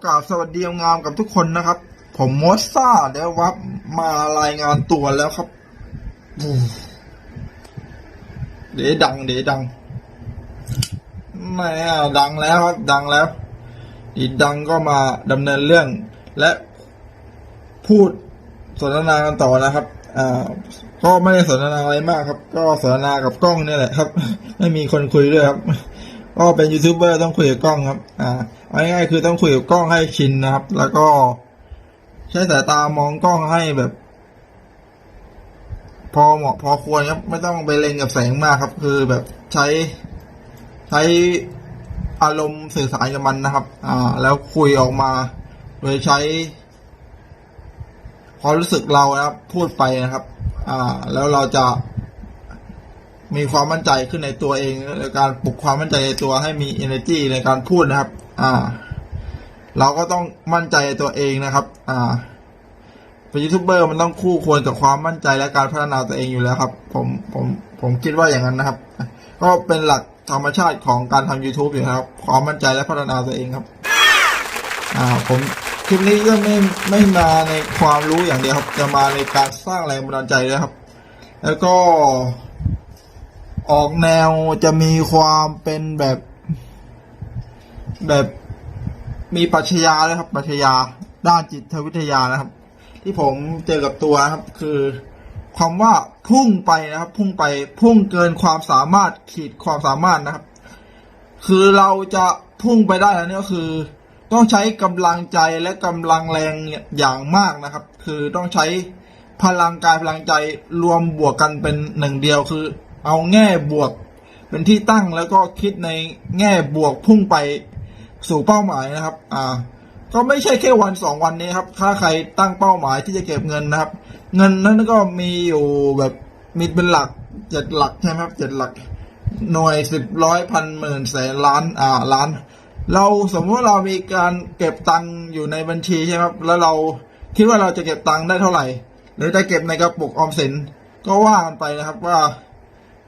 อกาบสวัสดีงามกับทุกคนนะครับ ผมมอสซ่าเดววับมารายงานตัวแล้วครับเดี๋ยวดังเดี๋ยวดังแม่ดังแล้วครับดังแล้วอีดังก็มาดำเนินเรื่อง และพูดสนทนากันต่อนะครับอ่าก็ไม่ได้สนทนาอะไรมากครับ ก็สนทนากับกล้องนี่แหละครับ ไม่มีคนคุยด้วยครับ ก็เป็นยูทูบเบอร์ต้องคุยกับกล้องครับ อ่า ง่ายๆคือต้องคุยกับกล้องให้ชินนะครับ แล้วก็ใช้สายตามองกล้องให้แบบ พอเหมาะพอควรครับไม่ต้องไปเล็งกับแสงมากครับ คือแบบใช้ ใช้อารมณ์สื่อสารกับมันนะครับ อ่า แล้วคุยออกมาโดยใช้ความรู้สึกเรานะครับ พูดไปนะครับ อ่า แล้วเราจะมีความมั่นใจขึ้นในตัวเองในการปลุกความมั่นใจในตัวให้มี energy ในการพูดนะครับ อ่า เราก็ต้องมั่นใจในตัวเองนะครับ อ่าเป็นยูทูบเบอร์มันต้องคู่ควรกับความมั่นใจและการพัฒนาตัวเองอยู่แล้วครับ ผมผมผมคิดว่าอย่างนั้นนะครับ ก็เป็นหลักธรรมชาติของการทำ YouTube อยู่ครับ ความมั่นใจและพัฒนาตัวเองครับ อ่า ผมคลิปนี้ก็ไม่ไม่มาในความรู้อย่างเดียวครับ จะมาในการสร้างแรงบันดาลใจด้วยครับ แล้วก็ออกแนวจะมีความเป็นแบบ แบบมีปรัชญาเลยครับปรัชญาด้านจิตวิทยานะครับ ที่ผมเจอกับตัวนะครับ คือคำว่าพุ่งไปนะครับ พุ่งไปพุ่งเกินความสามารถขีดความสามารถนะครับ คือเราจะพุ่งไปได้แล้วนี่ก็คือ ต้องใช้กำลังใจและกำลังแรงอย่างมากนะครับ คือต้องใช้พลังกายพลังใจรวมบวกกันเป็นหนึ่งเดียวคือ เอาแง่บวกเป็นที่ตั้งแล้วก็คิดในแง่บวกพุ่งไป สู่เป้าหมายนะครับ อ่า ก็ไม่ใช่แค่วันสองวันนี้ครับ ถ้าใครตั้งเป้าหมายที่จะเก็บเงินนะครับ เงินนั้นก็มีอยู่แบบมีเป็นหลักเจ็ดหลักใช่ไหมครับเจ็ดหลัก หน่วยสิบร้อยพันหมื่นแสนล้านอ่าล้าน เราสมมติว่าเรามีการเก็บตังค์อยู่ในบัญชีใช่ไหมครับ แล้วเราคิดว่าเราจะเก็บตังค์ได้เท่าไหร่ หรือจะเก็บในกระปุกออมสินก็ว่ากันไปนะครับว่า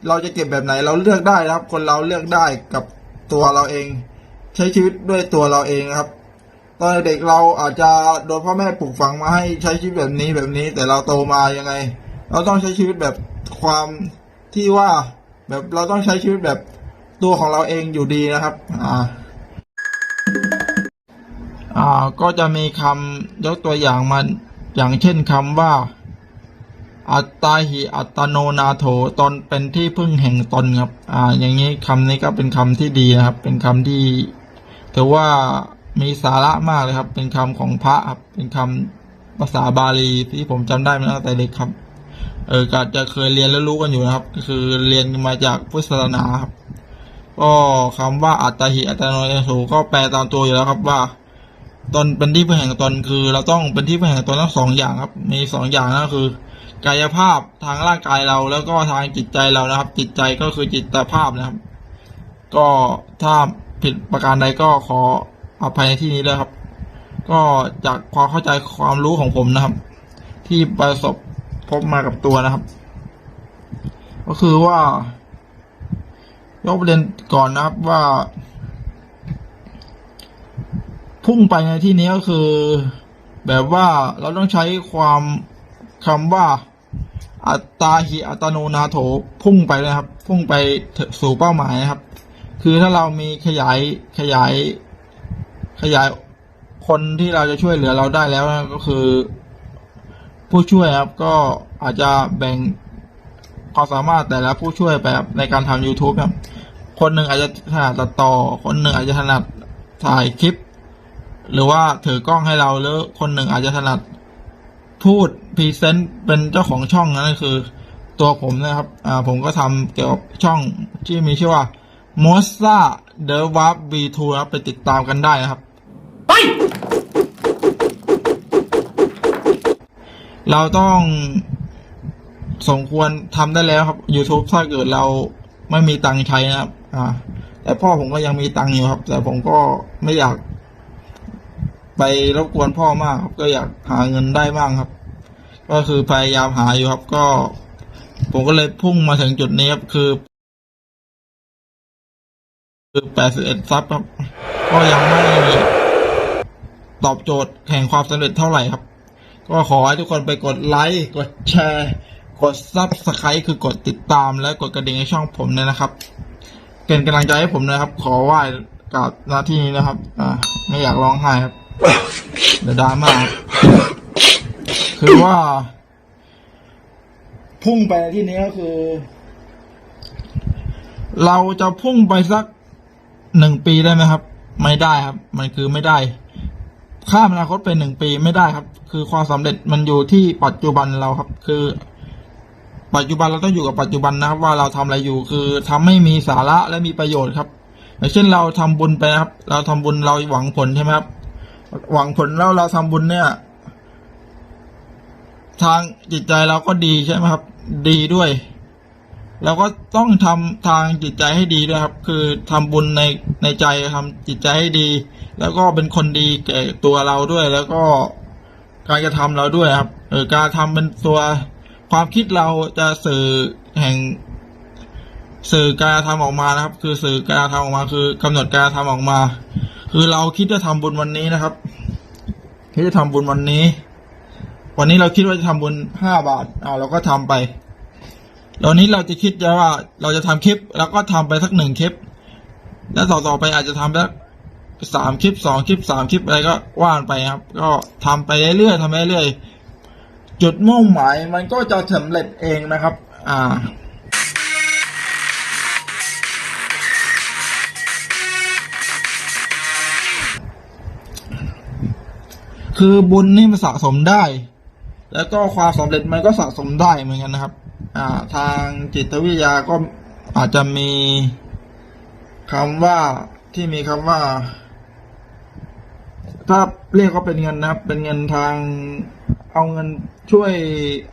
เราจะเก็บแบบไหนเราเลือกได้นะครับ คนเราเลือกได้กับตัวเราเอง ใช้ชีวิตด้วยตัวเราเองครับ ตอนเด็กเราอาจจะโดนพ่อแม่ปลูกฝังมาให้ใช้ชีวิตแบบนี้แบบนี้ แต่เราโตมายังไง เราต้องใช้ชีวิตแบบความที่ว่าแบบเราต้องใช้ชีวิตแบบตัวของเราเองอยู่ดีนะครับ อ่า อ่า ก็จะมีคำยกตัวอย่างมันอย่างเช่นคำว่า อัตตาหิอัตโนนาโถตนเป็นที่พึ่งแห่งตนครับ อ่า อย่างนี้คำนี้ก็เป็นคำที่ดีนะครับ เป็นคำที่ ถือว่ามีสาระมากเลยครับ เป็นคำของพระครับ เป็นคำภาษาบาลีที่ผมจำได้มาตั้งแต่เด็กครับ เออก็จะเคยเรียนแล้วรู้กันอยู่นะครับ ก็คือเรียนมาจากพุทธศาสนาครับ ก็คำว่าอัตตาหิอัตโนนาโถก็แปลตามตัวอยู่แล้วครับว่า ตนเป็นที่พึ่งแห่งตนคือ เราต้องเป็นที่พึ่งแห่งตนทั้งสองอย่างครับ มีสองอย่างนั่นคือกายภาพทางร่างกายเราแล้วก็ทางจิตใจเรานะครับ จิตใจก็คือจิตภาพนะครับ ก็ถ้า ผิดประการใดก็ขออภัยในที่นี้เลยครับ ก็จากความเข้าใจความรู้ของผมนะครับ ที่ประสบพบมากับตัวนะครับ ก็คือว่ายกประเด็นก่อนนะครับว่า พุ่งไปในที่นี้ก็คือ แบบว่าเราต้องใช้ความคำว่าอัตตาหิอัตโนนาโถพุ่งไปนะครับ พุ่งไปสู่เป้าหมายนะครับ คือถ้าเรามีขยายขยาย ขยายคนที่เราจะช่วยเหลือเราได้แล้วนะก็คือ ผู้ช่วยครับก็อาจจะแบ่งความสามารถแต่ละผู้ช่วยไปครับในการทำ YouTube ครับ คนหนึ่งอาจจะถนัดตัดต่อ คนหนึ่งอาจจะถนัดถ่ายคลิป หรือว่าถือกล้องให้เราหรือคนหนึ่งอาจจะถนัดพูดพรีเซนต์เป็นเจ้าของช่องนั่นคือ ตัวผมนะครับ อ่าผมก็ทำเกี่ยวกับช่องที่มีชื่อว่า m o s a The w a r p V2 ครับไปติดตามกันได้นะครับเราต้องสมควรทำได้แล้วครับ YouTube ถ้าเกิดเราไม่มีตังค์ใช้นะครับ อ่า แต่พ่อผมก็ยังมีตังค์อยู่ครับ แต่ผมก็ไม่อยาก ไปรบกวนพ่อมากครับ ก็อยากหาเงินได้บ้างครับ ก็คือพยายามหาอยู่ครับ ก็ ผมก็เลยพุ่งมาถึงจุดนี้ครับคือ คือแปดสิบเอ็ดซับครับ ก็ยังไม่ตอบโจทย์แห่งความสำเร็จเท่าไหร่ครับ ก็ขอให้ทุกคนไปกดไลค์กดแชร์ กดซับสไครต์คือกดติดตามและกดกระดิ่งในช่องผมเลยนะครับ เป็นกำลังใจให้ผมนะครับ ขอไหว้กับหน้าที่นี้นะครับ อ่า ไม่อยากร้องไห้ครับเดี๋ยวดราม่าคือว่า พุ่งไปในที่นี้ก็คือ เราจะพุ่งไปสัก หนึ่งปีได้ไหมครับ ไม่ได้ครับ มันคือไม่ได้ ข้ามอนาคตไปหนึ่งปีไม่ได้ครับ คือความสำเร็จมันอยู่ที่ปัจจุบันเราครับ คือ ปัจจุบันเราต้องอยู่กับปัจจุบันนะครับ ว่าเราทำอะไรอยู่ คือทำให้มีสาระและมีประโยชน์ครับอย่างเช่นเราทำบุญไปครับ เราทำบุญเราหวังผลใช่ไหมครับ หวังผลแล้วเราทำบุญเนี่ย ทางจิตใจเราก็ดีใช่ไหมครับ ดีด้วย เราก็ต้องทำทางจิตใจให้ดีด้วยครับ คือทำบุญในในใจทำจิตใจให้ดี แล้วก็เป็นคนดีแก่ตัวเราด้วย แล้วก็การกระทำเราด้วยครับเออการทำเป็นตัวความคิดเราจะสื่อแห่ง สื่อการทำออกมานะครับ คือสื่อการทำออกมา คือกำหนดการทำออกมา คือเราคิดจะทำบุญวันนี้นะครับคิดจะทำบุญวันนี้ วันนี้เราคิดว่าจะทำบุญห้าบาทอ่าเราก็ทำไป ตอนนี้เราจะคิดว่าเราจะทำคลิป แล้วก็ทำไปสักหนึ่งคลิป แล้วต่อต่อไปอาจจะทำสักสามคลิปสองคลิปสามคลิปอะไรก็ว่านไปครับ ก็ทำไปเรื่อยๆทำไปเรื่อยจุดมุ่งหมายมันก็จะสำเร็จเองนะครับ อ่าคือบุญนี่มันสะสมได้ แล้วก็ความสำเร็จมันก็สะสมได้เหมือนกันนะครับ ทางจิตวิทยาก็อาจจะมีคำว่าที่มีคำว่า ถ้าเรียกว่าเป็นเงินนะเป็นเงินทางเอาเงินช่วย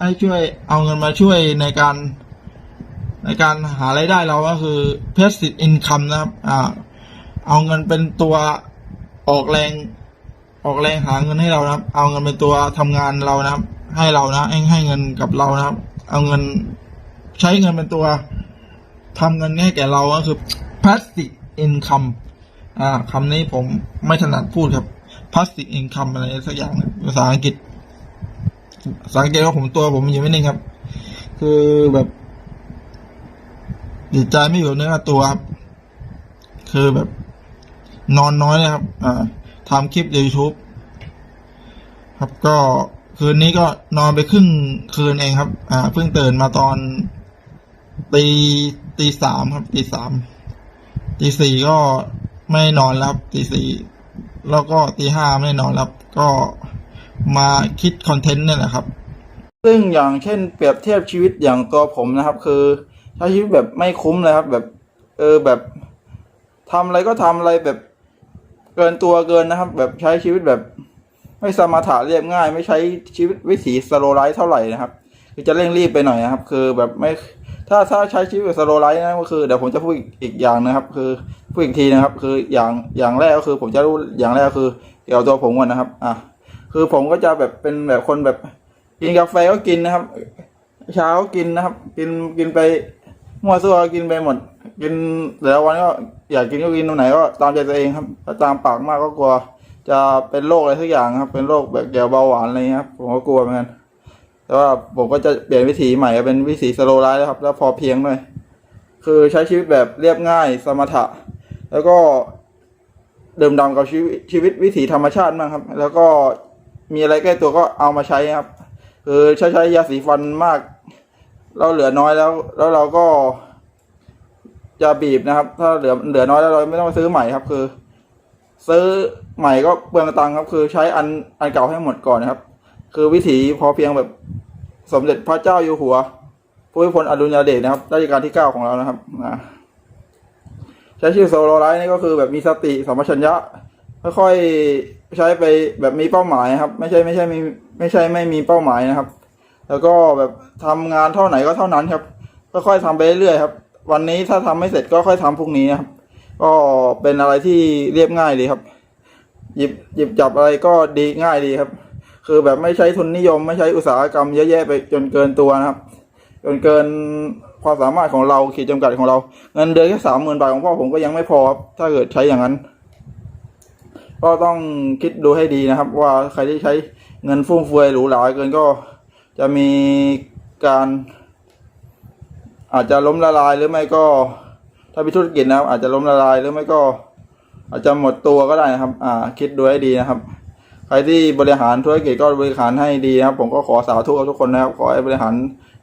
ให้ช่วย เอาเงินมาช่วยในการ ในการหารายได้เราก็คือ passive income นะครับอ่าเอาเงินเป็นตัวออกแรงออกแรงหาเงินให้เรานะครับ เอาเงินเป็นตัวทำงานเรานะครับ ให้เรานะให้ให้เงินกับเรานะครับ เอาเงิน ใช้เงินเป็นตัวทำเงินให้แก่เราก็คือ passive income อ่าคำนี้ผมไม่ถนัดพูดครับ passive income อะไรสักอย่างภาษาอังกฤษสังเกตว่าผมตัวผมอยู่ไม่นิ่งครับ คือแบบจิตใจไม่อยู่เนื้อตัวครับ คือแบบ นอนน้อยนะครับ อ่าทำคลิป YouTube ครับก็ คืนนี้ก็นอนไปครึ่งคืนเองครับ อ่าเพิ่งตื่นมาตอนตีตีสามครับตีสามตีสี่ก็ไม่นอนแล้วครับตีสี่แล้วก็ตีห้าไม่นอนแล้วก็มาคิดคอนเทนต์เนี่ยแหละครับ ซึ่งอย่างเช่น เปรียบเทียบชีวิตอย่างตัวผมนะครับ คือใช้ชีวิตแบบไม่คุ้มเลยครับ แบบ เออแบบทำอะไรก็ทำอะไรแบบเกินตัวเกินนะครับ แบบใช้ชีวิตแบบ ไม่สมถะเรียบง่าย ไม่ใช้ชีวิตวิถีสโลไลท์เท่าไหร่นะครับ คือจะเร่งรีบไปหน่อยนะครับ คือแบบไม่ถ้าถ้าใช้ชีวิตแบบสโลไลท์นะก็คือเดี๋ยวผมจะพูดอีกอย่างนะครับ คือพูดอีกทีนะครับ คืออย่างอย่างแรกก็คือผมจะรู้อย่างแรกก็คือเกี่ยวกับตัวผมก่อนนะครับ อะคือผมก็จะแบบเป็นแบบคนแบบกินกาแฟก็กินนะครับ เช้ากินนะครับ กินกินไปมั่วซั่วกินไปหมด กินแต่ละวันก็อยากกินก็กินตรงไหนก็ตามใจตัวเองครับตามปากมากก็กลัว จะเป็นโรคอะไรสักอย่างครับ เป็นโรคแบบเกี่ยวเบาหวานอะไรเงี้ยครับ ผมก็กลัวเหมือนกัน แต่ว่าผมก็จะเปลี่ยนวิถีใหม่เป็นวิถีสโลไลฟ์ครับ แล้วพอเพียงด้วยคือใช้ชีวิตแบบเรียบง่ายสมถะ แล้วก็เดื่มดำกับชีวิตชีวิตวิถีธรรมชาติมากครับ แล้วก็มีอะไรใกล้ตัวก็เอามาใช้ครับ คือใช้ใช้ยาสีฟันมาก เราเหลือน้อยแล้ว แล้วเราก็จะบีบนะครับ ถ้าเหลือเหลือน้อยแล้วเราไม่ต้องซื้อใหม่ครับ คือ ซื้อใหม่ก็เปลืองตังค์ครับ คือใช้อันอันเก่าให้หมดก่อนนะครับ คือวิถีพอเพียงแบบสมเด็จพระเจ้าอยู่หัวผู้พิพลอดุลยเดชนะครับรัชกาลที่เก้าของเรานะครับใช้ชื่อโซโลไลท์นี่ก็คือแบบมีสติสัมปชัญญะค่อยๆใช้ไปแบบมีเป้าหมายครับ ไม่ใช่ไม่ใช่มีไม่ใช่ไม่มีเป้าหมายนะครับ แล้วก็แบบทำงานเท่าไหนก็เท่านั้นครับค่อยๆทำไปเรื่อยๆครับ วันนี้ถ้าทำไม่เสร็จก็ค่อยทำพรุ่งนี้นะครับ ก็เป็นอะไรที่เรียบง่ายดีครับ หยิบหยิบจับอะไรก็ดีง่ายดีครับ คือแบบไม่ใช้ทุนนิยม ไม่ใช้อุตสาหกรรมเยอะแยะไปจนเกินตัวนะครับ จนเกินความสามารถของเราขีดจำกัดของเรา เงินเดือนแค่สามหมื่นบาทของพ่อผมก็ยังไม่พอครับถ้าเกิดใช้อย่างนั้น ก็ต้องคิดดูให้ดีนะครับ ว่าใครที่ใช้เงินฟุ่มเฟือยหรูหราเกินก็จะมีการอาจจะล้มละลายหรือไม่ก็ ถ้าเป็นธุรกิจนะครับ อาจจะล้มละลายหรือไม่ก็อาจจะหมดตัวก็ได้นะครับ อ่า คิดดูให้ดีนะครับ ใครที่บริหารธุรกิจก็บริหารให้ดีนะครับ ผมก็ขอสาธุกับทุกคนนะครับ ขอให้บริหาร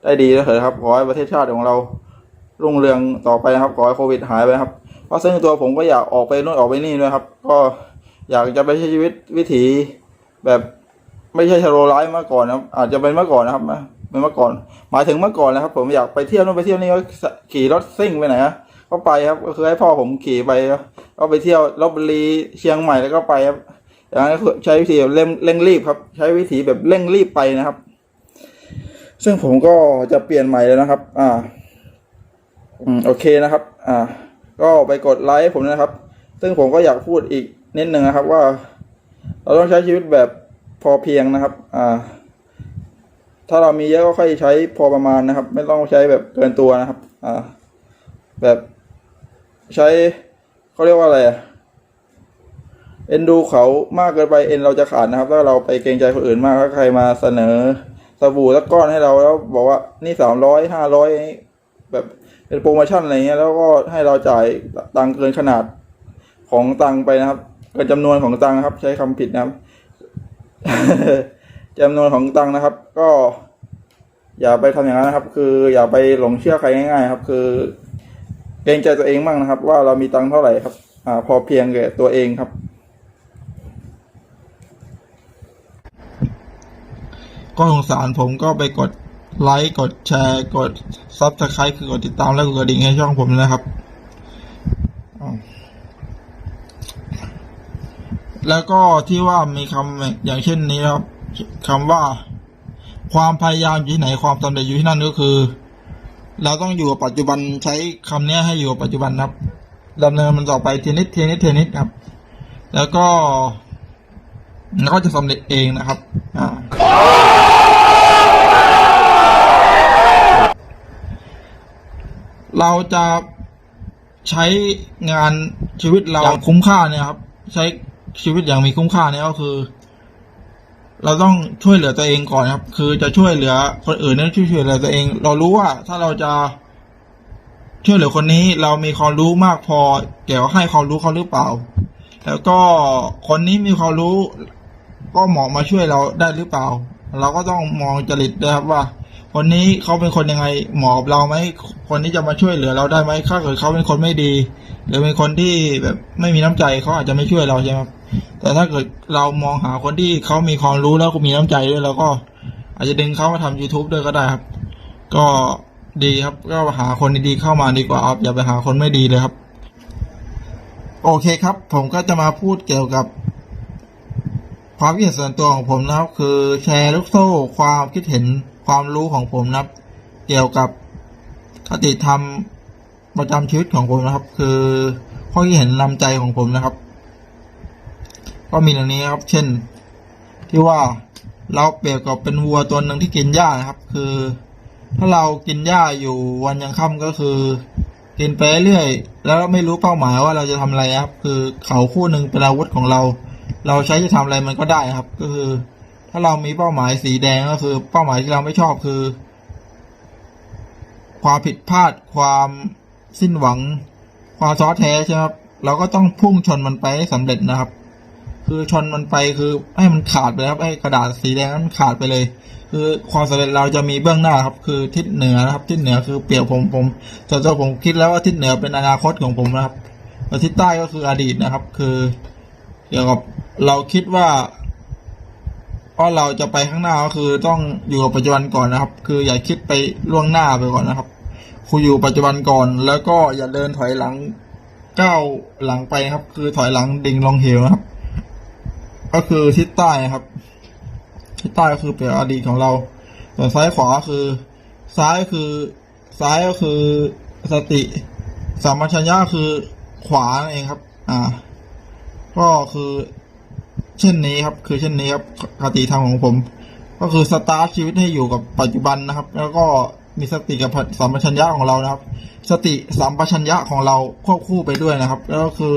ได้ดีเถอะครับ ขอให้ประเทศชาติของเรารุ่งเรืองต่อไปนะครับ ขอให้โควิดหายไปครับ เพราะซึ่งตัวผมก็อยากออกไปนู่นออกไปนี่ด้วยครับ ก็อยากจะไปใช้ชีวิตวิถีแบบไม่ใช่ชโลไลฟ์เมื่อก่อนนะครับ อาจจะเป็นเมื่อก่อนนะครับเป็นเมื่อก่อน หมายถึงเมื่อก่อนนะครับ ผมอยากไปเที่ยวนู่นไปเที่ยวนี่ก็ขี่รถซิ่งไปไหนอะ ก็ไปครับ ก็คือให้พ่อผมขี่ไปก็ไปเที่ยวลบบุรีเชียงใหม่แล้วก็ไปครับอย่างนั้นใช้วิธีเร่งเร่งรีบครับ ใช้วิธีแบบเร่งรีบไปนะครับ ซึ่งผมก็จะเปลี่ยนใหม่แล้วนะครับ อ่า อืมโอเคนะครับ อ่า ก็ไปกดไลค์ให้ผมนะครับ ซึ่งผมก็อยากพูดอีกนิดหนึ่งนะครับ ว่า เราต้องใช้ชีวิตแบบพอเพียงนะครับ อ่า ถ้าเรามีเยอะก็ค่อยใช้พอประมาณนะครับ ไม่ต้องใช้แบบเกินตัวนะครับ อ่า แบบ ใช้เขาเรียกว่าอะไรอะเอ็นดูเขามากเกินไปเอ็นเราจะขาดนะครับ ถ้าเราไปเกรงใจคนอื่นมากถ้าใครมาเสนอสบู่สักก้อนให้เราแล้ว บอกว่านี่สามร้อยห้าร้อยแบบเป็นโปรโมชั่นอะไรเงี้ยแล้วก็ให้เราจ่ายตังเกินขนาดของตังไปนะครับเกินจำนวนของตังค์นะครับ ใช้คำผิดนะครับจำนวนของตังนะครับ ก็ อย่าไปทำอย่างนั้นนะครับ คืออย่าไปหลงเชื่อใครง่ายๆ ครับ คือ เกรงใจตัวเองบ้างนะครับ ว่าเรามีตังค์เท่าไหร่ครับ อ่า พอเพียงแก่ตัวเองครับ ก็สงสารผมก็ไปกดไลค์กดแชร์กดซับสไครต์คือกดติดตามและกดกระดิ่งให้ช่องผมนะครับ แล้วก็ที่ว่ามีคำอย่างเช่นนี้ครับคำว่า ความพยายามอยู่ที่ไหนความสำเร็จอยู่ที่นั่นก็คือ เราต้องอยู่กับปัจจุบันใช้คำนี้ให้อยู่กับปัจจุบันครับดำเนินมันต่อไปทีนิดทีนิดทีนิดครับ แล้วก็แล้วก็จะสำเร็จเองนะครับ อ่า เราจะใช้งานชีวิตเราอย่างคุ้มค่าเนี่ยครับ ใช้ชีวิตอย่างมีคุ้มค่าเนี่ยก็คือ เราต้องช่วยเหลือตัวเองก่อนครับ คือจะช่วยเหลือคนอื่นนั่นช่วยเหลือตัวเอง เรารู้ว่าถ้าเราจะช่วยเหลือคนนี้เรามีความรู้มากพอเกี่ยวให้ความรู้เขาหรือเปล่า แล้วก็คนนี้มีความรู้ ก็เหมาะมาช่วยเราได้หรือเปล่า เราก็ต้องมองจริตด้วยครับว่า คนนี้เขาเป็นคนยังไงเหมาะกับเราไหมคนนี้จะมาช่วยเหลือเราได้ไหมถ้าเกิดเขาเป็นคนไม่ดี หรือเป็นคนที่แบบไม่มีน้ำใจเขาอาจจะไม่ช่วยเราใช่ไหมครับ แต่ถ้าเกิดเรามองหาคนที่เขามีความรู้แล้วก็มีน้ำใจด้วยเราก็อาจจะดึงเขามาทำ youtube ด้วยก็ได้ครับ ก็ดีครับ ก็หาคนดีๆเข้ามาดีกว่าครับอย่าไปหาคนไม่ดีเลยครับ โอเคครับ ผมก็จะมาพูดเกี่ยวกับความคิดเห็นส่วนตัวของผมนะครับ คือแชร์ลูกโซ่ความคิดเห็นความรู้ของผมนะครับ เกี่ยวกับคติธรรมประจำชีวิตของผมนะครับ คือข้อคิดเห็นนำใจของผมนะครับ ก็มีอย่างนี้ครับ เช่น ที่ว่าเราเปรียบกับเป็นวัวตัวหนึ่งที่กินหญ้านะครับ คือ ถ้าเรากินหญ้าอยู่วันยังค่ำก็คือ กินไปเรื่อยแล้วไม่รู้เป้าหมายว่าเราจะทำอะไรครับ คือเขาคู่หนึ่งเป็นอาวุธของเรา เราใช้จะทำอะไรมันก็ได้ครับ ก็คือ ถ้าเรามีเป้าหมายสีแดงก็คือ เป้าหมายที่เราไม่ชอบคือ ความผิดพลาดความสิ้นหวัง ความท้อแท้ใช่ไหมครับเราก็ต้องพุ่งชนมันไปให้สำเร็จนะครับ คือชนมันไปคือให้มันขาดไปครับให้กระดาษสีแดงนั้นขาดไปเลย คือความสำเร็จเราจะมีเบื้องหน้าครับ คือทิศเหนือนะครับ ทิศเหนือคือเปรียบผมผมส่วนตัวผมคิดแล้วว่าทิศเหนือเป็นอนาคตของผมนะครับแล้วทิศใต้ก็คืออดีตนะครับ คือเกี่ยวกับเราคิดว่าว่าเราจะไปข้างหน้าก็คือต้องอยู่กับปัจจุบันก่อนนะครับ คืออย่าคิดไปล่วงหน้าไปก่อนนะครับคุณอยู่ปัจจุบันก่อน แล้วก็อย่าเดินถอยหลังก้าวหลังไปครับ คือถอยหลังดิ่งลงเหวครับ ก็คือทิศใต้ครับ ทิศใต้ก็คือเป็นอดีตของเรา ส่วนซ้ายขวาคือ ซ้ายคือ ซ้ายก็คือสติสัมปชัญญะคือขวานั่นเองครับ อ่า ก็คือ เช่นนี้ครับ คือเช่นนี้ครับคติธรรมของผม ก็คือสตาร์ทชีวิตให้อยู่กับปัจจุบันนะครับ แล้วก็มีสติกับสัมปชัญญะของเรานะครับ สติสัมปชัญญะของเราควบคู่ไปด้วยนะครับ แล้วก็คือ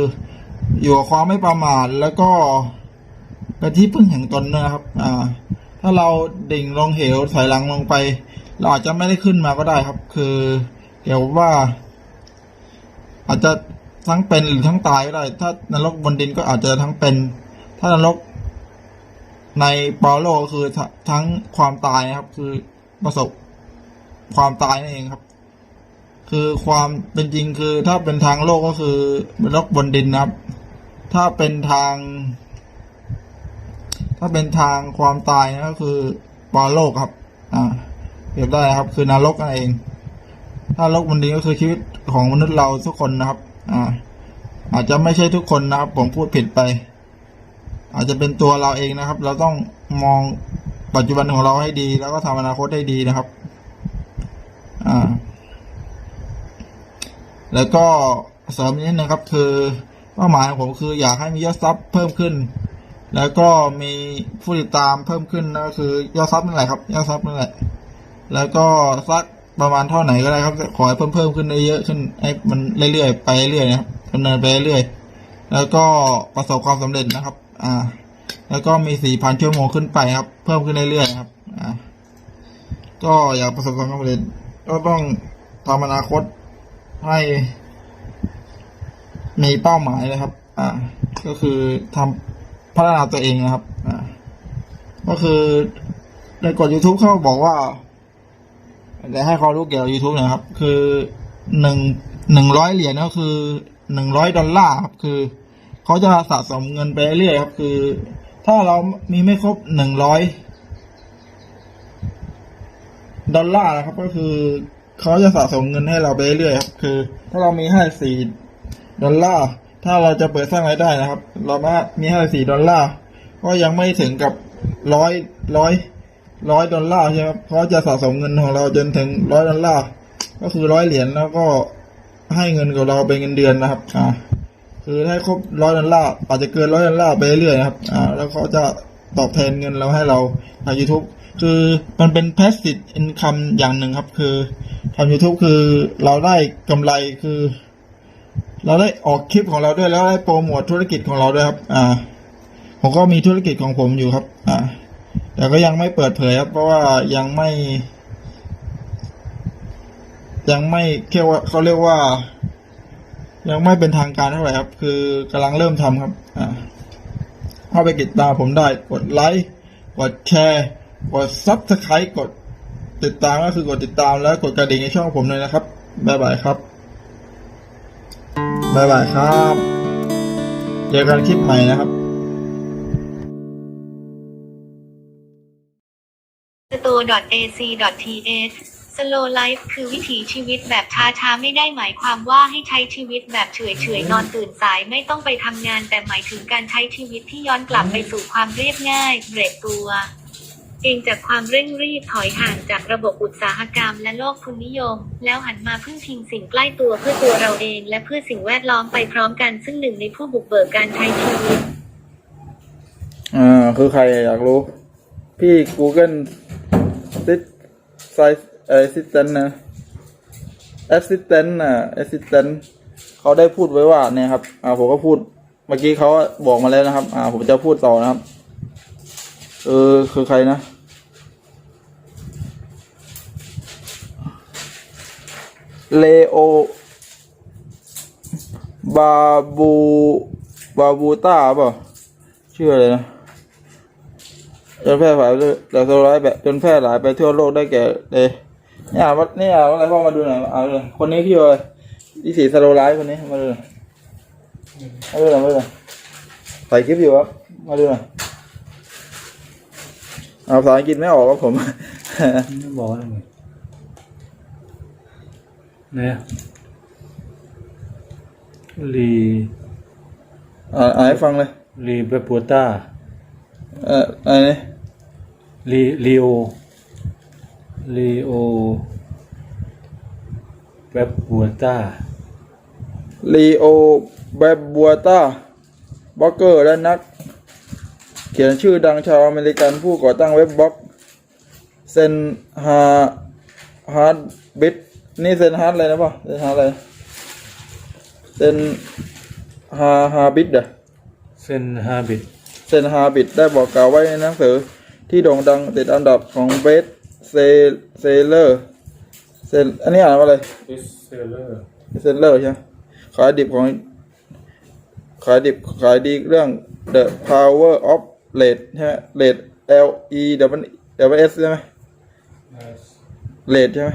อยู่กับความไม่ประมาทแล้วก็ เป็นที่พึ่งแห่งตนนะครับ อ่า ถ้าเราดิ่งลงเหวถอยหลังลงไป เราอาจจะไม่ได้ขึ้นมาก็ได้ครับ คือเดี๋ยวว่า อาจจะทั้งเป็นหรือทั้งตายก็ได้ ถ้านรกบนดินก็อาจจะทั้งเป็น ถ้านรกในปอโลก็คือททั้งความตายนะครับ คือประสบความตายนั่นเองครับ คือความเป็นจริงคือถ้าเป็นทางโลกก็คือนรกบนดินนะครับ ถ้าเป็นทาง ถ้าเป็นทางความตายนะก็คือปอโลกครับ อ่าเรียบได้ครับ คือนรกนั่นเอง ถ้านรกบนดินก็คือชีวิตของมนุษย์เราทุกคนนะครับ อ่า อาจจะไม่ใช่ทุกคนนะครับ ผมพูดผิดไป อาจจะเป็นตัวเราเองนะครับ เราต้องมองปัจจุบันของเราให้ดี แล้วก็ทำอนาคตให้ดีนะครับ อ่า แล้วก็เสริมนิดนึงครับ คือเป้าหมายของผมคืออยากให้มียอดซับเพิ่มขึ้น แล้วก็มีผู้ติดตามเพิ่มขึ้นนะก็คือยอดซับนั่นแหละครับยอดซับนั่นแหละ แล้วก็สักประมาณเท่าไหนก็ได้ครับ ขอให้เพิ่มเพิ่มขึ้นเยอะขึ้นให้มันเรื่อยๆไปเรื่อยนะครับดำเนินไปเรื่อยๆแล้วก็ประสบความสำเร็จนะครับ อ่า แล้วก็มีสี่พันชั่วโมงขึ้นไปครับ เพิ่มขึ้นเรื่อยๆครับ อ่า ก็อยากประสบความสำเร็จ ก็ต้องทำอนาคตให้ มีเป้าหมายนะครับ อ่า ก็คือทำ พัฒนาตัวเองนะครับก็คือในกฎ YouTube เขาบอกว่าเดี๋ยวให้ความรู้เกี่ยวกับ YouTube นะครับ คือหนึ่งหนึ่งร้อยเหรียญก็คือหนึ่งร้อยดอลลาร์ครับคือเขาจะสะสมเงินไปเรื่อยครับ คือ ถ้าเรามีไม่ครบหนึ่งร้อยดอลลาร์นะครับ ก็คือเขาจะสะสมเงินให้เราไปเรื่อยครับ คือ ถ้าเรามีให้สี่ดอลลาร์ ถ้าเราจะเปิดสร้างรายได้นะครับ เรามามีให้สี่ดอลลาร์ก็ยังไม่ถึงกับร้อยร้อยร้อยดอลลาร์ใช่ไหมครับเขาจะสะสมเงินของเราจนถึงร้อยดอลลาร์ก็คือร้อยเหรียญแล้วก็ให้เงินกับเราเป็นเงินเดือนนะครับ อ่า คือถ้าครบร้อยดอลลาร์อาจจะเกินร้อยดอลลาร์ไปเรื่อยๆนะครับ อ่า แล้วเขาจะตอบแทนเงินเราให้เราทาง YouTube คือมันเป็น passive income อย่างหนึ่งครับ คือทำ YouTube คือเราได้กำไรคือ เราได้ออกคลิปของเราด้วยแล้วได้โปรโมทธุรกิจของเราด้วยครับ อ่า ผมก็มีธุรกิจของผมอยู่ครับ อ่า แต่ก็ยังไม่เปิดเผยครับ เพราะว่ายังไม่ ยังไม่เรียกว่าเขาเรียกว่า ยังไม่เป็นทางการเท่าไหร่ครับ คือกำลังเริ่มทำครับ อ่าเข้าไปติดตามผมได้ กดไลค์กดแชร์ กดซับสไครต์กดติดตามก็คือกดติดตามแล้วกดกระดิ่งในช่องผมเลยนะครับบ๊ายบายครับ บายบายครับเจอกันคลิปใหม่นะครับ sto.ac.ts slow life คือวิถีชีวิตแบบช้าๆไม่ได้หมายความว่าให้ใช้ชีวิตแบบเฉยๆนอนตื่นสายไม่ต้องไปทำงานแต่หมายถึงการใช้ชีวิตที่ย้อนกลับไปสู่ความเรียบง่ายเบรกตัว เองจากความเร่งรีบถอยห่างจากระบบอุตสาหกรรมและโลกทุนนิยม แล้วหันมาพึ่งพิงสิ่งใกล้ตัวเพื่อตัวเราเอง และเพื่อสิ่งแวดล้อมไปพร้อมกันซึ่งหนึ่งในผู้บุกเบิกการใช้ชีวิตอ่าคือใครอยากรู้ พี่ Google ซิสไซเออ Assistant นะ Assistant น่ะ Assistant เขาได้พูดไว้ว่าเนี่ยครับ อ่าผมก็พูดเมื่อกี้เขาบอกมาแล้วนะครับ อ่า ผมจะพูดต่อนะครับ เออ คือใครนะ เลโอบาบูบาบูต้าเปล่าชื่ออะไรนะจนแพร่หลายแต่โซร้ายแบบจนแพร่หลายไปทั่วโลกได้แก่เลยเนี่ยว่าเนี่ยว่าอะไรพ่อมาดูหน่อยเอาเลยคนนี้พี่อะไรที่สีสโลไลท์คนนี้มาดูหน่อยมาดูหน่อยมาดูหน่อยถ่ายคลิปอยู่ครับมาดูหน่อยเอาภาษาอังกฤษไม่ออกครับผม ไม่บอกอะไรเลย นี่ยลีอ่าอ่านให้ฟังเลยลีเบปัวต้าเอ่ออะไรนี่ลีลีโอลีโอเบปัวต้าลีโอแบบบัวต้าบล็อกเกอร์และนัก เขียนชื่อดังชาวอเมริกันผู้ก่อตั้งเว็บบล็อกเซนฮาฮาร์ดบิท นี่เซนฮาร์ดอะไรนะป่ะเซนฮาร์ดอะไรเซนฮาฮาบิดอะเซนฮาบิตเซนฮาบิดได้บอกกล่าวไว้ในหนังสือ ที่โด่งดังติดอันดับของเบสเซเซเลอร์เซนอันนี้อ่านว่าอะไรเอสเซเลอร์เซนเลอร์ใช่ไหมขายดิบของขายดิบขายดีเรื่อง The Power of Rate ใช่ไหม Rate L E W W S ใช่ไหม Rate ใช่ไหม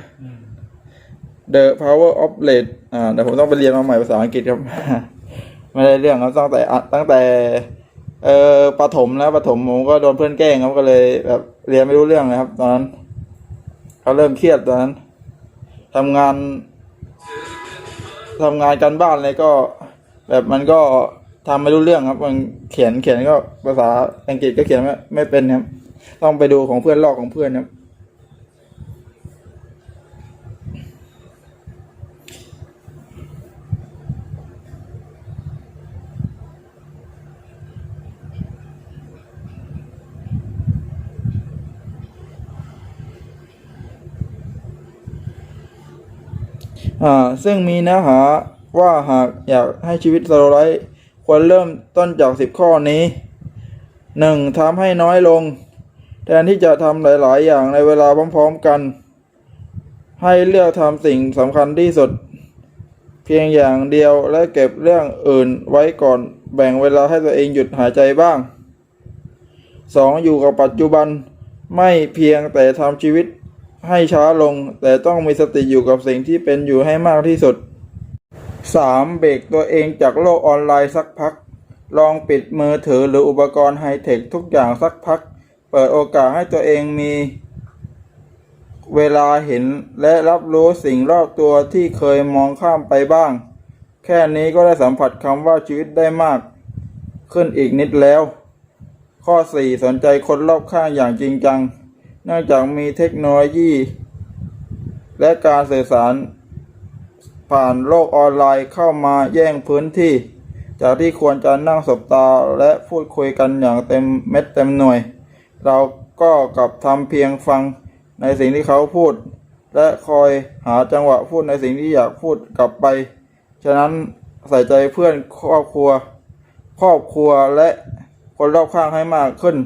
The Power of Rate อ่าเดี๋ยวผมต้องไปเรียนมาใหม่ภาษาอังกฤษครับ ไม่ได้เรื่องครับตั้งแต่ตั้งแต่ เอ่อประถมแล้วประถมผมก็โดนเพื่อนแกล้งครับก็เลยแบบเรียนไม่รู้เรื่องเลยครับ ตอนนั้นเขาเริ่มเครียดตอนนั้นทำงานทำงานกันบ้านอะไรก็ แบบมันก็ทำไม่รู้เรื่องครับ มันเขียนเขียนก็ภาษาอังกฤษก็เขียนไม่ไม่เป็นครับ ต้องไปดูของเพื่อนลอกของเพื่อนครับ ซึ่งมีเนื้อหาว่าหากอยากให้ชีวิตสโลไลท์ควรเริ่มต้นจากสิบข้อนี้หนึ่งทำให้น้อยลง แทนที่จะทำหลาย ๆ อย่างในเวลาพร้อม ๆ กัน ให้เลือกทำสิ่งสำคัญที่สุด เพียงอย่างเดียวและเก็บเรื่องอื่นไว้ก่อนแบ่งเวลาให้ตัวเองหยุดหายใจบ้าง 2. อยู่กับปัจจุบันไม่เพียงแต่ทำชีวิต ให้ช้าลง แต่ต้องมีสติอยู่กับสิ่งที่เป็นอยู่ให้มากที่สุด 3. เบรกตัวเองจากโลกออนไลน์สักพัก ลองปิดมือถือหรืออุปกรณ์ไฮเทคทุกอย่างสักพัก เปิดโอกาสให้ตัวเองมีเวลาเห็นและรับรู้สิ่งรอบตัวที่เคยมองข้ามไปบ้าง แค่นี้ก็ได้สัมผัสคำว่าชีวิตได้มาก ขึ้นอีกนิดแล้ว ข้อ 4 สนใจคนรอบข้างอย่างจริงจัง นื่องจากมีเทคโนโลยี และการสื่อสารผ่านโลกออนไลน์เข้ามาแย่งพื้นที่ จากที่ควรจะนั่งสบตาและพูดคุยกันอย่างเต็มเม็ดเต็มหน่วย เราก็กลับทำเพียงฟังในสิ่งที่เขาพูด และคอยหาจังหวะพูดในสิ่งที่อยากพูดกลับไป ฉะนั้นใส่ใจเพื่อนครอบครัว ครอบครัวและคนรอบข้างให้มากขึ้น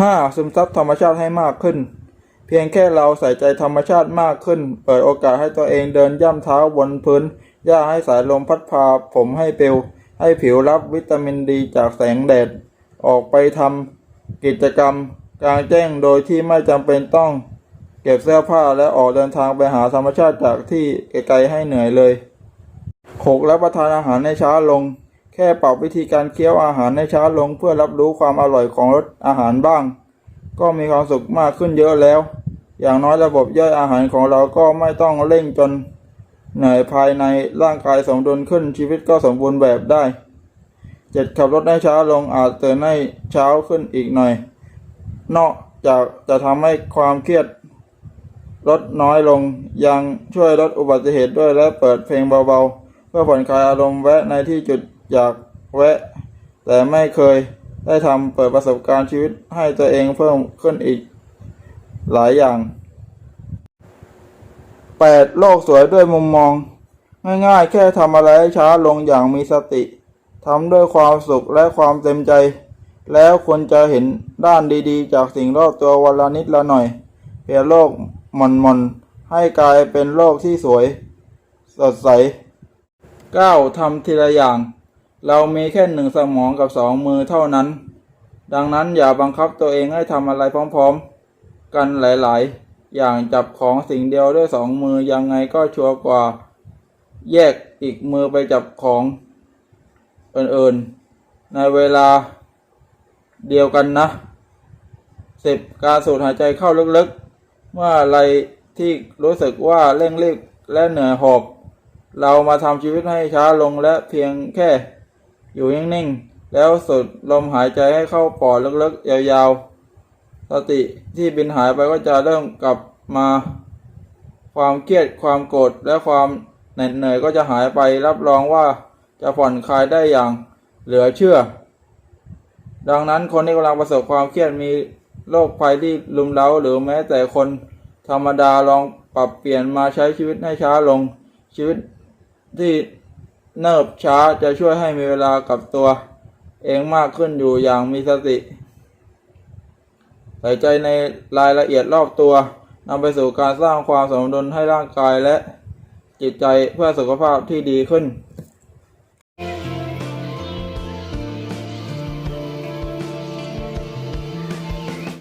5. ซึมซับธรรมชาติให้มากขึ้น เพียงแค่เราใส่ใจธรรมชาติมากขึ้น เปิดโอกาสให้ตัวเองเดินย่ำเท้าบนพื้นหญ้าให้สายลมพัดพาผมให้เปลวให้ผิวรับวิตามินดีจากแสงแดด ออกไปทำกิจกรรมกลางแจ้งโดยที่ไม่จำเป็นต้อง เก็บเสื้อผ้าและออกเดินทางไปหาธรรมชาติจากที่ไกลๆให้เหนื่อยเลย 6. รับประทานอาหารให้ช้าลง แค่ปรับวิธีการเคี้ยวอาหารให้ช้าลงเพื่อรับรู้ความอร่อยของรสอาหารบ้าง ก็มีความสุขมากขึ้นเยอะแล้ว อย่างน้อยระบบย่อยอาหารของเราก็ไม่ต้องเร่งจนเหนื่อยภายในร่างกายสมดุลขึ้นชีวิตก็สมบูรณ์แบบได้เจ็ดขับรถให้ช้าลงอาจเตือนให้เช้าขึ้นอีกหน่อย นอกจากจะทำให้ความเครียดลดน้อยลงยังช่วยลดอุบัติเหตุด้วยและเปิดเพลงเบาๆ เพื่อผ่อนคลายอารมณ์แวะในที่จุด อยากแวะ แต่ไม่เคยได้ทำเปิดประสบการณ์ชีวิตให้ตัวเองเพิ่มขึ้นอีก หลายอย่าง 8. โลกสวยด้วยมุมมอง ง่ายๆ แค่ทำอะไรให้ช้าลงอย่างมีสติทำด้วยความสุขและความเต็มใจ แล้วคุณจะเห็นด้านดีๆ จากสิ่งรอบตัววันละนิดละหน่อยเปลี่ยนโลกหม่อนๆ ให้กลายเป็นโลกที่สวย สดใส 9. ทำทีละอย่าง เรามีแค่หนึ่งสมองกับสองมือเท่านั้น ดังนั้นอย่าบังคับตัวเองให้ทำอะไรพร้อมๆ กันหลายๆ อย่างจับของสิ่งเดียวด้วยสองมือยังไงก็ชัวร์กว่า แยกอีกมือไปจับของอื่นๆ ในเวลาเดียวกันนะสิบการสูดหายใจเข้าลึกๆ เมื่ออะไรที่รู้สึกว่าเร่งรีบและเหนื่อยหอบ เรามาทำชีวิตให้ช้าลงและเพียงแค่ อยู่นิ่งๆ แล้วสูดลมหายใจให้เข้าปอดลึกๆ ยาวๆ สติที่บินหายไปก็จะเริ่มกลับมา ความเครียดความโกรธและความเหน็ดเหนื่อยก็จะหายไปรับรองว่าจะผ่อนคลายได้อย่างเหลือเชื่อ ดังนั้นคนที่กำลังประสบความเครียดมีโรคภัยที่ลุมเร้าหรือแม้แต่คนธรรมดาลองปรับเปลี่ยนมาใช้ชีวิตให้ช้าลงชีวิตที่ เนิบช้าจะช่วยให้มีเวลากับตัว เองมากขึ้นอยู่อย่างมีสติ ใส่ใจในรายละเอียดรอบตัวนำไปสู่การสร้างความสมดุลให้ร่างกายและจิตใจเพื่อสุขภาพที่ดีขึ้น